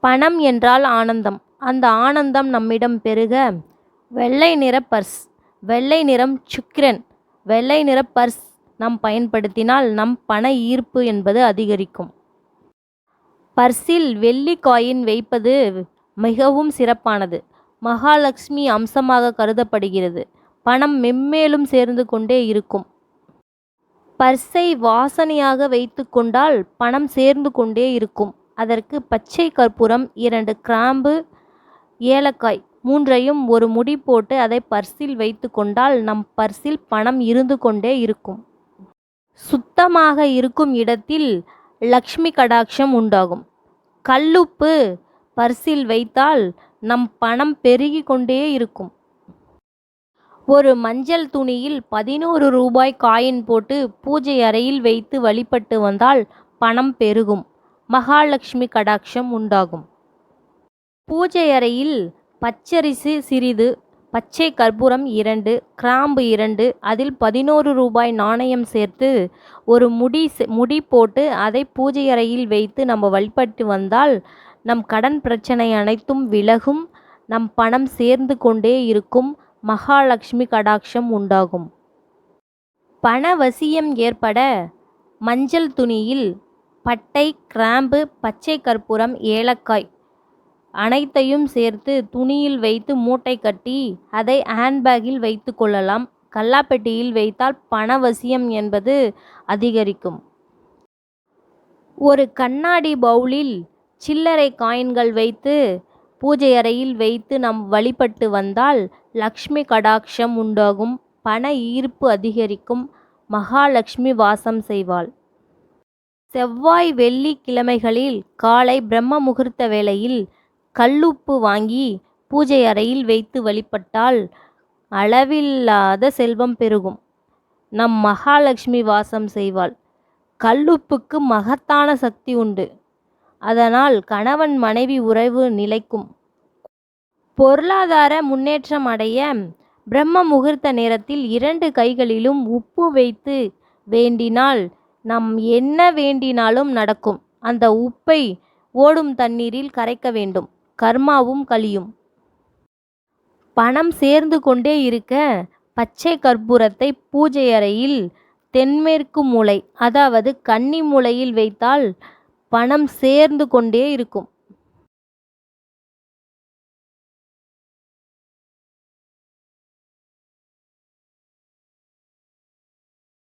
பணம் என்றால் ஆனந்தம். அந்த ஆனந்தம் நம்மிடம் பெருக வெள்ளை நிற பர்ஸ் வெள்ளை நிறம் சுக்கிரன் வெள்ளை நிற பர்ஸ் நாம் பயன்படுத்தினால் நம் பண ஈர்ப்பு என்பது அதிகரிக்கும். பர்ஸில் வெள்ளி காயின் வைப்பது மிகவும் சிறப்பானது. மகாலட்சுமி அம்சமாக கருதப்படுகிறது. பணம் மென்மேலும் சேர்ந்து கொண்டே இருக்கும். பர்ஸை வாசனையாக வைத்து கொண்டால் பணம் சேர்ந்து கொண்டே இருக்கும். அதற்கு பச்சை கற்பூரம் இரண்டு கிராம்பு ஏலக்காய் மூன்றையும் ஒரு முடி போட்டு அதை பர்ஸில் வைத்து கொண்டால் நம் பர்ஸில் பணம் இருந்து கொண்டே இருக்கும். சுத்தமாக இருக்கும் இடத்தில் லக்ஷ்மி கடாட்சம் உண்டாகும். கல்லுப்பு பர்ஸில் வைத்தால் நம் பணம் பெருகி கொண்டே இருக்கும். ஒரு மஞ்சள் துணியில் பதினோரு ரூபாய் காயின் போட்டு பூஜை அறையில் வைத்து வழிபட்டு வந்தால் பணம் பெருகும். மகாலட்சுமி கடாட்சம் உண்டாகும். பூஜை அறையில் பச்சரிசி சிறிது பச்சை கற்பூரம் இரண்டு கிராம்பு இரண்டு அதில் பதினோரு ரூபாய் நாணயம் சேர்த்து ஒரு முடி முடி போட்டு அதை பூஜை அறையில் வைத்து நம்ம வழிபட்டு வந்தால் நம் கடன் பிரச்சனை அனைத்தும் விலகும் நம் பணம் சேர்ந்து கொண்டே இருக்கும் மகாலட்சுமி கடாட்சம் உண்டாகும். பணவசியம் ஏற்பட மஞ்சள் துணியில் பட்டை கிராம்பு பச்சை கற்பூரம் ஏலக்காய் அனைத்தையும் சேர்த்து துணியில் வைத்து மூட்டை கட்டி அதை ஹேண்ட்பேக்கில் வைத்து கொள்ளலாம். கல்லாப்பெட்டியில் வைத்தால் பணவசியம் என்பது அதிகரிக்கும். ஒரு கண்ணாடி பவுலில் சில்லறை காயின்கள் வைத்து பூஜை அறையில் வைத்து நாம் வழிபட்டு வந்தால் லக்ஷ்மி கடாட்சம் உண்டாகும். பண ஈர்ப்பு அதிகரிக்கும். மகாலட்சுமி வாசம் செய்வாள். செவ்வாய் வெள்ளி கிழமைகளில் காலை பிரம்ம முகூர்த்த வேளையில் கல்லுப்பு வாங்கி பூஜை அறையில் வைத்து வழிபட்டால் அளவில்லாத செல்வம் பெருகும். நம் மகாலட்சுமி வாசம் செய்வாள். கல்லுப்புக்கு மகத்தான சக்தி உண்டு. அதனால் கணவன் மனைவி உறவு நிலைக்கும். பொருளாதார முன்னேற்றம் அடைய பிரம்ம முகூர்த்த நேரத்தில் இரண்டு கைகளிலும் உப்பு வைத்து வேண்டினால் நாம் என்ன வேண்டினாலும் நடக்கும். அந்த உப்பை ஓடும் தண்ணீரில் கரைக்க வேண்டும். கர்மாவும் கழியும். பணம் சேர்ந்து கொண்டே இருக்க பச்சை கற்பூரத்தை பூஜை அறையில் தென்மேற்கு மூலை அதாவது கன்னி மூலையில் வைத்தால் பணம் சேர்ந்து கொண்டே இருக்கும்.